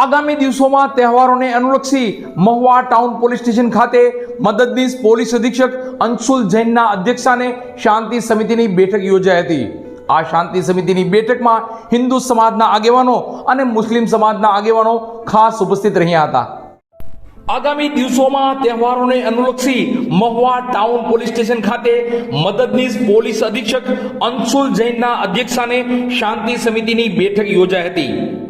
આગામી દિવસોમાં તહેવારોને અનુલક્ષી મહુવા ટાઉન પોલીસ સ્ટેશન ખાતે મદદનીશ પોલીસ અધિક્ષક અંશુલ જૈનના અધ્યક્ષાને શાંતિ સમિતિની બેઠક યોજાઈ હતી. આ શાંતિ સમિતિની બેઠકમાં હિન્દુ સમાજના આગેવાનો અને મુસ્લિમ સમાજના આગેવાનો ખાસ ઉપસ્થિત રહ્યા હતા. આગામી દિવસોમાં તહેવારોને અનુલક્ષી મહુવા ટાઉન પોલીસ સ્ટેશન ખાતે મદદનીશ પોલીસ અધિક્ષક અંશુલ જૈનના અધ્યક્ષાને શાંતિ સમિતિની બેઠક યોજાઈ હતી.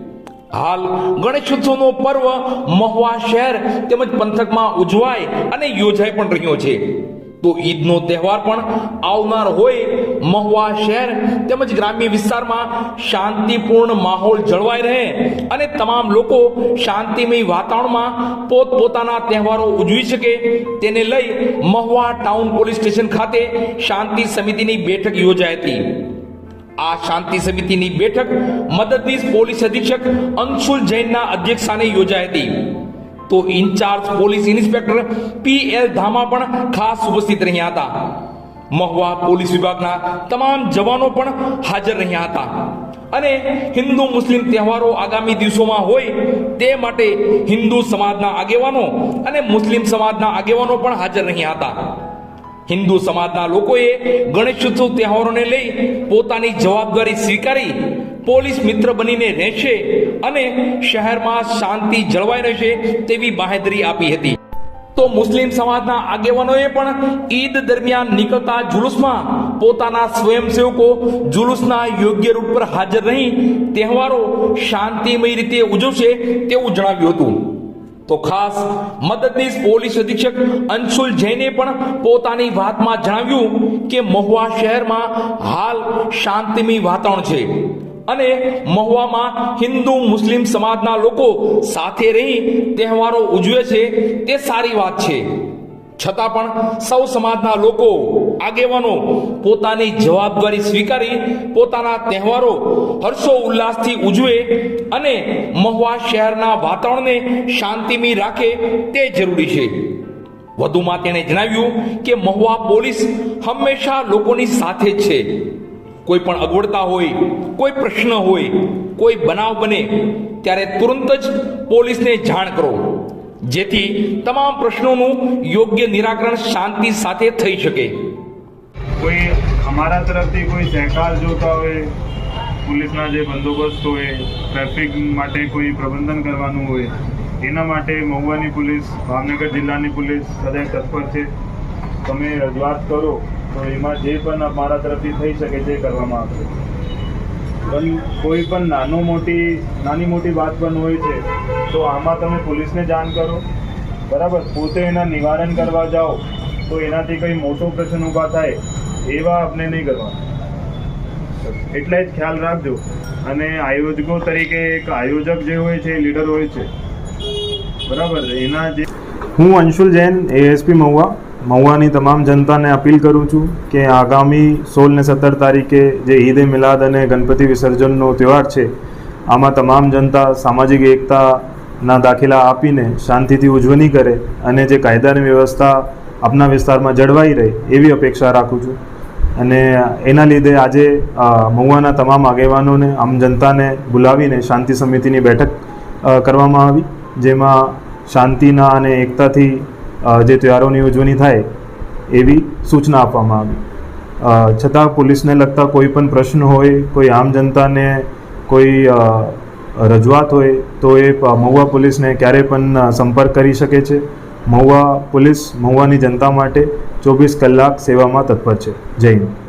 હાલ ગણેશોત્સવનો પર્વ મહુવા શહેર તેમજ પંથકમાં ઉજવાય અને યોજાઈ પણ રહ્યો છે. તો ઈદનો તહેવાર પણ આવનાર હોય મહુવા શહેર તેમજ ગ્રામ્ય વિસ્તારમાં શાંતિપૂર્ણ માહોલ જળવાઈ રહે અને તમામ લોકો શાંતિમય વાતાવરણમાં પોતપોતાના તહેવારો ઉજવી શકે તેને લઈ મહુવા ટાઉન પોલીસ સ્ટેશન ખાતે શાંતિ સમિતિની બેઠક યોજાઈ હતી. આ શાંતિ સમિતિની બેઠક મદદનીશ પોલીસ અધિક્ષક અંશુલ જૈનના અધ્યક્ષસ્થાને યોજાઈ હતી. તો incharge police inspector P L Dhama પણ ખાસ ઉપસ્થિત રહ્યા હતા. મહુવા પોલીસ વિભાગના તમામ જવાનો પણ હાજર રહ્યા હતા. અને હિન્દુ મુસ્લિમ તહેવારો આગામી દિવસોમાં હોય તે માટે હિન્દુ સમાજના આગેવાનો અને મુસ્લિમ સમાજના આગેવાનો પણ હાજર રહ્યા હતા. હિન્દુ સમાજના લોકોએ ગણેશોત્સવ તહેવારોને લઈ પોતાની જવાબદારી સ્વીકારી, પોલીસ મિત્ર બનીને રહેશે અને શહેરમાં શાંતિ જળવાઈ રહેશે તેવી બાહેધરી આપી હતી. તો મુસ્લિમ સમાજના આગેવાનોએ પણ ઈદ દરમિયાન નીકળતા જુલુસમાં પોતાના સ્વયંસેવકો જુલુસના યોગ્ય રૂટ પર હાજર રહી તહેવારો શાંતિમય રીતે ઉજવશે તેવું જણાવ્યું હતું. તો ખાસ મદદનીશ પોલીસ અધિક્ષક અંશુલ જૈને પણ પોતાની વાતમાં જણાવ્યું કે મહુવા શહેરમાં હાલ શાંતિમય વાતાવરણ છે. અને મહુવામાં હિન્દુ મુસ્લિમ સમાજના લોકો સાથે રહી તહેવારો ઉજવે છે, તે સારી વાત છે. છતાં પણ સૌ સમાજના લોકો આગેવાનો પોતાની જવાબદારી સ્વીકારી, પોતાના તહેવારો હર્ષો ઉલ્લાસથી ઉજવે અને મહુવા શહેરના વાતાવરણને શાંતિમી રાખે તે જરૂરી છે. વધુમાં તેણે જણાવ્યું કે મહુવા પોલીસ હંમેશા લોકોની સાથે જ છે. કોઈ પણ અગવડતા હોય, કોઈ પ્રશ્ન હોય, કોઈ બનાવ બને, ત્યારે તુરંત જ પોલીસને જાણ કરો. જેથી તમામ પ્રશ્નોનું યોગ્ય નિરાકરણ શાંતિ સાથે થઈ શકે. કોઈ અમારા તરફથી કોઈ સહકાર જોતા હોય, પોલીસના જે બંદોબસ્ત હોય, ટ્રાફિક માટે કોઈ પ્રબંધન કરવાનું હોય, એના માટે મહુવાની પોલીસ, ભાવનગર જિલ્લાની પોલીસ સદાય તત્પર છે. તમે રજૂઆત કરો, તો એમાં જે પણ અમારા તરફથી થઈ શકે તે કરવામાં આવશે. પણ કોઈ પણ નાનો મોટી, નાની મોટી વાત પણ હોય છે તો આમાં તમે પોલીસને જાણ કરો. બરાબર? પોતે એના નિવારણ કરવા જાઓ, તો એનાથી કંઈ મોટો પ્રશ્ન ઊભા થાય, એવા આપણે નહીં કરવા એટલે જ ખ્યાલ રાખજો. અને આયોજકો તરીકે એક આયોજક જે હોય છે લીડર હોય છે. બરાબર? એના જે હું અંશુલ જૈન એએસપી મહુવા. મહુવાની તમામ જનતાને અપીલ કરું છું કે આગામી સોળ ને સત્તર તારીખે જે ઈદ એ મિલાદ અને ગણપતિ વિસર્જનનો તહેવાર છે, આમાં તમામ જનતા સામાજિક એકતાના દાખલા આપીને શાંતિથી ઉજવણી કરે અને જે કાયદાની વ્યવસ્થા આપના વિસ્તારમાં જળવાઈ રહે એવી અપેક્ષા રાખું છું. અને એના લીધે આજે મહુવાના તમામ આગેવાનોને, આમ જનતાને બોલાવીને શાંતિ સમિતિની બેઠક કરવામાં આવી, જેમાં શાંતિના અને એકતાથી જે તહેવારોની ઉજવણી થાય એવી સૂચના આપવામાં આવી. છતાં પોલીસને લગતા કોઈ પણ પ્રશ્ન હોય, કોઈ આમ જનતાને કોઈ રજૂઆત હોય તો એ મહુવા પોલીસને ક્યારે પણ સંપર્ક કરી શકે છે. મહુવા પોલીસ, મહુવાની જનતા માટે ચોવીસ કલાક સેવામાં તત્પર છે. જય હિન્દ.